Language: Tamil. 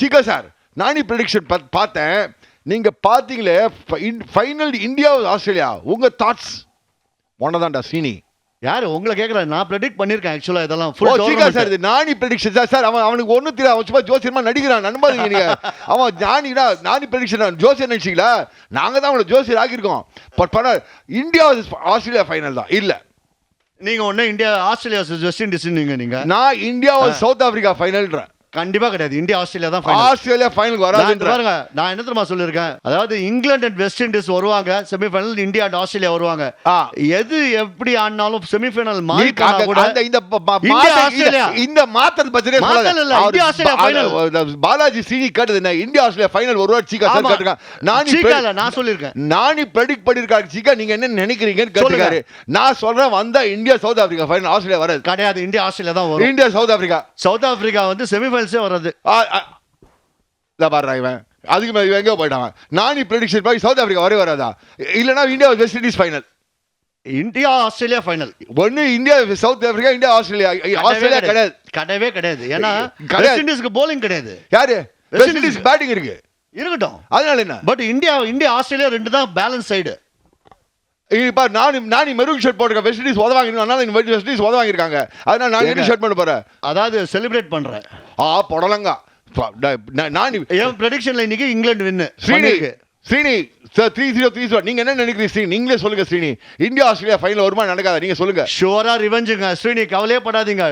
சீக்கா சார். நானி ப்ரெடிக்ஷன் பார்த்தேன். நீங்க பார்த்தீங்களே ஃபைனல் இந்தியா ஆஸ்திரேலியா உங்க தாட்ஸ் ஒன்னதான்டா சீனி. யாரு? உங்களை கேட்கல நான் ப்ரெடிக்ட் பண்ணிருக்கேன் ஆக்சுவலா இதெல்லாம். ஃபுல் சீக்கா சார் இது நானி ப்ரெடிக்ஷன் சார் சார் அவன் அவனுக்கு ஒன்றும் தெரியல அவன் சும்மா ஜோசியமா நடிக்கிறான். நண்பாதீங்க நீங்க. அவன் ஞானிடா நானி ப்ரெடிக்ஷன் ஜோசியர் நினைச்சிங்களா? நாங்க தான் அவனை ஜோசியர் ஆக்கியிருக்கோம். பட் பண்ண இந்தியா ஆஸ்திரேலியா ஃபைனல் தான். இல்ல. நீங்க ஒண்ணு இந்தியா ஆஸ்திரேலியா வெஸ்ட் இண்டீஸ் நீங்க நீங்க. நான் இந்தியா சவுத் ஆப்பிரிக்கா ஃபைனல்ன்றேன் கண்டிப்பா கிடையாது இந்தியா ஆஸ்திரேலியா தான். ஆஸ்திரேலியா ஃபைனலுக்கு வராதுன்ற பாருங்க நான் என்ன தெரியுமா சொல்லிருக்கேன் அதாவது இங்கிலாந்து அண்ட் வெஸ்ட் இண்டீஸ் வருவாங்க செமிஃபைனல் இந்தியா அண்ட் ஆஸ்திரேலியா வருவாங்க. எது எப்படி ஆடினாலும் செமிஃபைனல் நீ மாறி கூட இந்த ஆஸ்திரேலியா. இந்த- மாத்தல் பத்திரே மாத்தல் இல்ல, இந்தியா, ஆஸ்திரேலியா final. பாலாஜி சீனி கேட்டது என்ன இந்தியா ஆஸ்திரேலியா ஃபைனல் ஒரு வாட்டி சீக்கா சார். கேட்டிருக்கான் நானி pre- இல்ல, நான் சொல்லிருக்கேன் நானி ப்ரெடிக்ட் பண்ணிருக்காரு சீக்கா நீங்க என்ன நினைக்கிறீங்கன்னு சொல்லுங்க. கேட்டிருக்காரு நான் சொல்றேன் வந்தா India South Africa final Australia வராது கிடையாது இந்தியா ஆஸ்திரேலியா தான் வரும் India South Africa South Africa வந்து செமிஃபைனல்ஸே வராது ஆ, ஆ. இதா பாடுறா இவன். அதுக்கு மேல இவன் எங்கேயோ போயிட்டான் நானி ப்ரெடிக்ஷன் பாக்கி சவுத் ஆப்பிரிக்கா வரவே வராதா? இல்லனா India West Indies final India Australia final ஒன்னு India South Africa India Australia Australia கிடையாது. கிடையவே கிடையாது. ஏன்னா. வெஸ்ட் இண்டீஸ்க்கு போலிங் கிடையாது. யாரு? வெஸ்ட் இண்டீஸ் பேட்டிங் இருக்கு. இருக்கட்டும். அதனால என்ன? பட் இந்தியா இந்தியா ஆஸ்திரேலியா ரெண்டு தான் பேலன்ஸ் சைடு இப்ப நான் நான் மெரூன் ஷர்ட் போட்டிருக்கேன். வெஸ்ட் இண்டீஸ் உதவாங்க வெஸ்ட் இண்டீஸ் உதவாங்கிருக்காங்க அதனால நான் என்ன? ஷர்ட் பண்ண போறேன். அதாவது செலிப்ரேட் பண்றேன். ஆ புடலங்கா. நான் என் ப்ரெடிக்ஷன்ல இன்னைக்கு England win Srini Srini sir three zero three zero நீங்க என்ன நினைக்கிறீங்க ஸ்ரீ நீங்களே சொல்லுங்க ஸ்ரீனி. இந்தியா ஆஸ்திரேலியா ஃபைனல் வருமா நடக்காதா? நீங்க சொல்லுங்க. ஷுவரா ரிவெஞ்சுங்க ஸ்ரீனி கவலையே படாதீங்க.